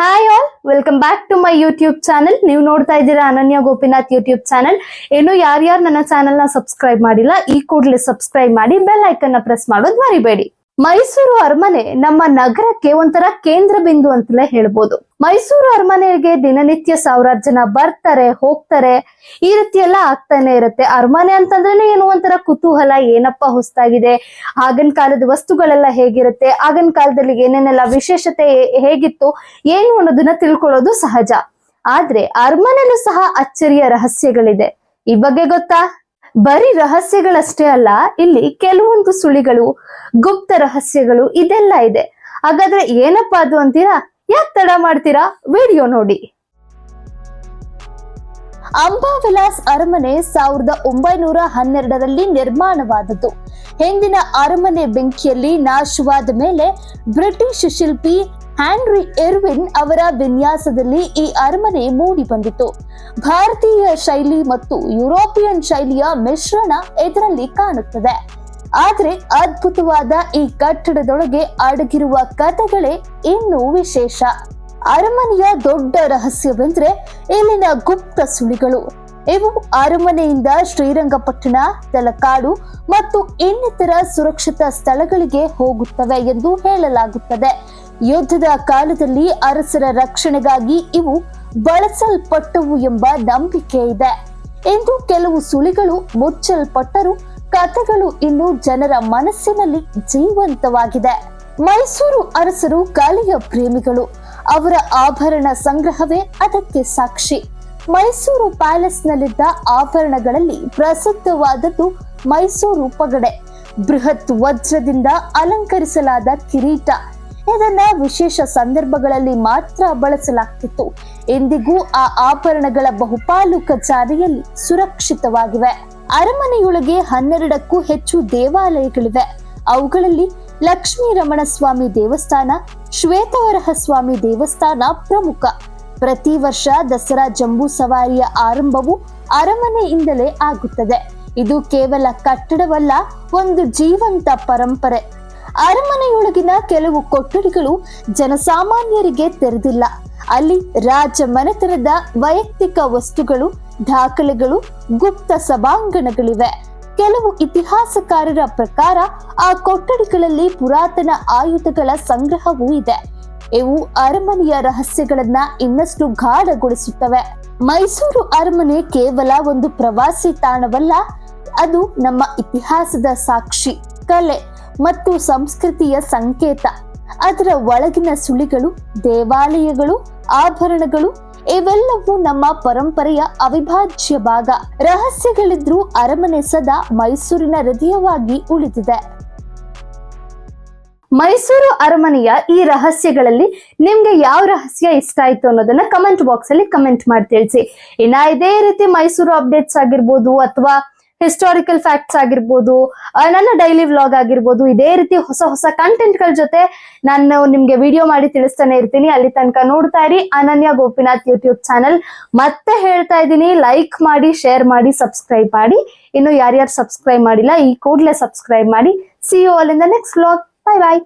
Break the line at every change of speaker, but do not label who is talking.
Hi all welcome back to my YouTube channel ನೀವು ನೋಡ್ತಾ ಇದ್ದೀರಾ ಅನನ್ಯ ಗೋಪಿನಾಥ್ ಯೂಟ್ಯೂಬ್ ಚಾನೆಲ್ ಏನು ಯಾರ್ಯಾರು ನನ್ನ ಚಾನೆಲ್ನ ಸಬ್ಸ್ಕ್ರೈಬ್ ಮಾಡಿಲ್ಲ, ಈ ಕೂಡಲೇ ಸಬ್ಸ್ಕ್ರೈಬ್ ಮಾಡಿ ಬೆಲ್ ಐಕನ್ನ ಪ್ರೆಸ್ ಮಾಡೋದು ಮರಿಬೇಡಿ. ಮೈಸೂರು ಅರಮನೆ ನಮ್ಮ ನಗರಕ್ಕೆ ಒಂಥರ ಕೇಂದ್ರ ಬಿಂದು ಅಂತಲೇ ಹೇಳ್ಬೋದು. ಮೈಸೂರು ಅರಮನೆಗೆ ದಿನನಿತ್ಯ ಸಾವಿರಾರು ಜನ ಬರ್ತಾರೆ, ಹೋಗ್ತಾರೆ. ಈ ರೀತಿ ಎಲ್ಲ ಆಗ್ತಾನೆ ಇರುತ್ತೆ. ಅರಮನೆ ಅಂತಂದ್ರೆ ಏನು? ಒಂಥರ ಕುತೂಹಲ, ಏನಪ್ಪ ಹೊಸ್ತಾಗಿದೆ? ಆಗಿನ ಕಾಲದ ವಸ್ತುಗಳೆಲ್ಲ ಹೇಗಿರುತ್ತೆ? ಆಗಿನ ಕಾಲದಲ್ಲಿ ಏನೇನೆಲ್ಲ ವಿಶೇಷತೆ ಹೇಗಿತ್ತು? ಏನು ಅನ್ನೋದನ್ನ ತಿಳ್ಕೊಳ್ಳೋದು ಸಹಜ. ಆದ್ರೆ ಅರಮನೆಯಲ್ಲೂ ಸಹ ಅಚ್ಚರಿಯ ರಹಸ್ಯಗಳಿದೆ. ಈ ಬಗ್ಗೆ ಗೊತ್ತಾ? ಬರೀ ರಹಸ್ಯಗಳಷ್ಟೇ ಅಲ್ಲ, ಇಲ್ಲಿ ಕೆಲವೊಂದು ಸುಳಿಗಳು, ಗುಪ್ತ ರಹಸ್ಯಗಳು ಇದೆಲ್ಲ ಇದೆ. ಹಾಗಾದ್ರೆ ಏನಪ್ಪಾ ಅದು ಅಂತೀರಾ? ಯಾಕೆ ತಡ ಮಾಡ್ತೀರಾ? ವಿಡಿಯೋ ನೋಡಿ. ಅಂಬಾ ವಿಲಾಸ್ ಅರಮನೆ ಸಾವಿರದ ಒಂಬೈನೂರ ಹನ್ನೆರಡರಲ್ಲಿ ನಿರ್ಮಾಣವಾದದ್ದು. ಹಿಂದಿನ ಅರಮನೆ ಬೆಂಕಿಯಲ್ಲಿ ನಾಶವಾದ ಮೇಲೆ ಬ್ರಿಟಿಷ್ ಶಿಲ್ಪಿ ಹ್ಯಾನ್ರಿ ಎರ್ವಿನ್ ಅವರ ವಿನ್ಯಾಸದಲ್ಲಿ ಈ ಅರಮನೆ ಮೂಡಿ ಬಂದಿತು ಭಾರತೀಯ ಶೈಲಿ ಮತ್ತು ಯುರೋಪಿಯನ್ ಶೈಲಿಯ ಮಿಶ್ರಣ ಇದರಲ್ಲಿ ಕಾಣುತ್ತದೆ. ಆದರೆ ಅದ್ಭುತವಾದ ಈ ಕಟ್ಟಡದೊಳಗೆ ಅಡಗಿರುವ ಕಥೆಗಳೇ ಇನ್ನೂ ವಿಶೇಷ. ಅರಮನೆಯ ದೊಡ್ಡ ರಹಸ್ಯವೆಂದ್ರೆ ಇಲ್ಲಿನ ಗುಪ್ತ ಸುಳಿಗಳು. ಇವು ಅರಮನೆಯಿಂದ ಶ್ರೀರಂಗಪಟ್ಟಣ, ತಲಕಾಡು ಮತ್ತು ಇನ್ನಿತರ ಸುರಕ್ಷಿತ ಸ್ಥಳಗಳಿಗೆ ಹೋಗುತ್ತವೆ ಎಂದು ಹೇಳಲಾಗುತ್ತದೆ. ಯುದ್ಧದ ಕಾಲದಲ್ಲಿ ಅರಸರ ರಕ್ಷಣೆಗಾಗಿ ಇವು ಬಳಸಲ್ಪಟ್ಟವು ಎಂಬ ನಂಬಿಕೆ ಇದೆ. ಎಂದು ಕೆಲವು ಸುಳಿಗಳು ಮುಚ್ಚಲ್ಪಟ್ಟರೂ ಕಥೆಗಳು ಇನ್ನು ಜನರ ಮನಸ್ಸಿನಲ್ಲಿ ಜೀವಂತವಾಗಿದೆ. ಮೈಸೂರು ಅರಸರು ಕಲೆಯ ಪ್ರೇಮಿಗಳು. ಅವರ ಆಭರಣ ಸಂಗ್ರಹವೇ ಅದಕ್ಕೆ ಸಾಕ್ಷಿ. ಮೈಸೂರು ಪ್ಯಾಲೇಸ್ನಲ್ಲಿದ್ದ ಆಭರಣಗಳಲ್ಲಿ ಪ್ರಸಿದ್ಧವಾದದ್ದು ಮೈಸೂರು ಪಗಡೆ. ಬೃಹತ್ ವಜ್ರದಿಂದ ಅಲಂಕರಿಸಲಾದ ಕಿರೀಟ. ಇದನ್ನ ವಿಶೇಷ ಸಂದರ್ಭಗಳಲ್ಲಿ ಮಾತ್ರ ಬಳಸಲಾಗ್ತಿತ್ತು. ಎಂದಿಗೂ ಆ ಆಭರಣಗಳ ಬಹುಪಾಲು ಕಚಾರಿಯಲ್ಲಿ ಸುರಕ್ಷಿತವಾಗಿವೆ. ಅರಮನೆಯೊಳಗೆ ಹನ್ನೆರಡಕ್ಕೂ ಹೆಚ್ಚು ದೇವಾಲಯಗಳಿವೆ. ಅವುಗಳಲ್ಲಿ ಲಕ್ಷ್ಮೀ ರಮಣ ಸ್ವಾಮಿ ದೇವಸ್ಥಾನ ಶ್ವೇತವರಹ ಸ್ವಾಮಿ ದೇವಸ್ಥಾನ ಪ್ರಮುಖ. ಪ್ರತಿ ವರ್ಷ ದಸರಾ ಜಂಬೂ ಸವಾರಿಯ ಆರಂಭವು ಅರಮನೆಯಿಂದಲೇ ಆಗುತ್ತದೆ. ಇದು ಕೇವಲ ಕಟ್ಟಡವಲ್ಲ, ಒಂದು ಜೀವಂತ ಪರಂಪರೆ. ಅರಮನೆಯೊಳಗಿನ ಕೆಲವು ಕೊಠಡಿಗಳು ಜನಸಾಮಾನ್ಯರಿಗೆ ತೆರೆದಿಲ್ಲ. ಅಲ್ಲಿ ರಾಜ ಮನೆತನದ ವೈಯಕ್ತಿಕ ವಸ್ತುಗಳು, ದಾಖಲೆಗಳು, ಗುಪ್ತ ಸಭಾಂಗಣಗಳಿವೆ. ಕೆಲವು ಇತಿಹಾಸಕಾರರ ಪ್ರಕಾರ ಆ ಕೊಠಡಿಗಳಲ್ಲಿ ಪುರಾತನ ಆಯುಧಗಳ ಸಂಗ್ರಹವೂ ಇದೆ. ಇವು ಅರಮನೆಯ ರಹಸ್ಯಗಳನ್ನ ಇನ್ನಷ್ಟು ಗಾಢಗೊಳಿಸುತ್ತವೆ. ಮೈಸೂರು ಅರಮನೆ ಕೇವಲ ಒಂದು ಪ್ರವಾಸಿ ತಾಣವಲ್ಲ, ಅದು ನಮ್ಮ ಇತಿಹಾಸದ ಸಾಕ್ಷಿ. ಕಲೆ ಮತ್ತು ಸಂಸ್ಕೃತಿಯ ಸಂಕೇತ. ಅದರ ಒಳಗಿನ ಸುಳಿಗಳು, ದೇವಾಲಯಗಳು, ಆಭರಣಗಳು, ಇವೆಲ್ಲವೂ ನಮ್ಮ ಪರಂಪರೆಯ ಅವಿಭಾಜ್ಯ ಭಾಗ. ರಹಸ್ಯಗಳಿದ್ರೂ ಅರಮನೆ ಸದಾ ಮೈಸೂರಿನ ಹೃದಯವಾಗಿ ಉಳಿದಿದೆ. ಮೈಸೂರು ಅರಮನೆಯ ಈ ರಹಸ್ಯಗಳಲ್ಲಿ ನಿಮ್ಗೆ ಯಾವ ರಹಸ್ಯ ಇಷ್ಟ ಆಯ್ತು ಅನ್ನೋದನ್ನ ಕಮೆಂಟ್ ಬಾಕ್ಸ್ ಅಲ್ಲಿ ಕಮೆಂಟ್ ಮಾಡಿ ತಿಳಿಸಿ. ಇನ್ನ ಇದೇ ರೀತಿ ಮೈಸೂರು ಅಪ್ಡೇಟ್ಸ್ ಆಗಿರ್ಬೋದು ಅಥವಾ ಹಿಸ್ಟಾರಿಕಲ್ ಫ್ಯಾಕ್ಟ್ಸ್ ಆಗಿರ್ಬೋದು ನನ್ನ ಡೈಲಿ ವ್ಲಾಗ್ ಆಗಿರ್ಬೋದು, ಇದೇ ರೀತಿ ಹೊಸ ಹೊಸ ಕಂಟೆಂಟ್ಗಳ ಜೊತೆ ನಾನು ನಿಮ್ಗೆ ವಿಡಿಯೋ ಮಾಡಿ ತಿಳಿಸ್ತಾನೆ ಇರ್ತೀನಿ. ಅಲ್ಲಿ ತನಕ ನೋಡ್ತಾ ಇರಿ. ಅನನ್ಯ ಗೋಪಿನಾಥ್ ಯೂಟ್ಯೂಬ್ ಚಾನಲ್ ಮತ್ತೆ ಹೇಳ್ತಾ ಇದ್ದೀನಿ ಲೈಕ್ ಮಾಡಿ ಶೇರ್ ಮಾಡಿ ಸಬ್ಸ್ಕ್ರೈಬ್ ಮಾಡಿ. ಇನ್ನು ಯಾರ್ಯಾರು ಸಬ್ಸ್ಕ್ರೈಬ್ ಮಾಡಿಲ್ಲ, ಈ ಕೂಡಲೇ ಸಬ್ಸ್ಕ್ರೈಬ್ ಮಾಡಿ. See you all in the next vlog bye bye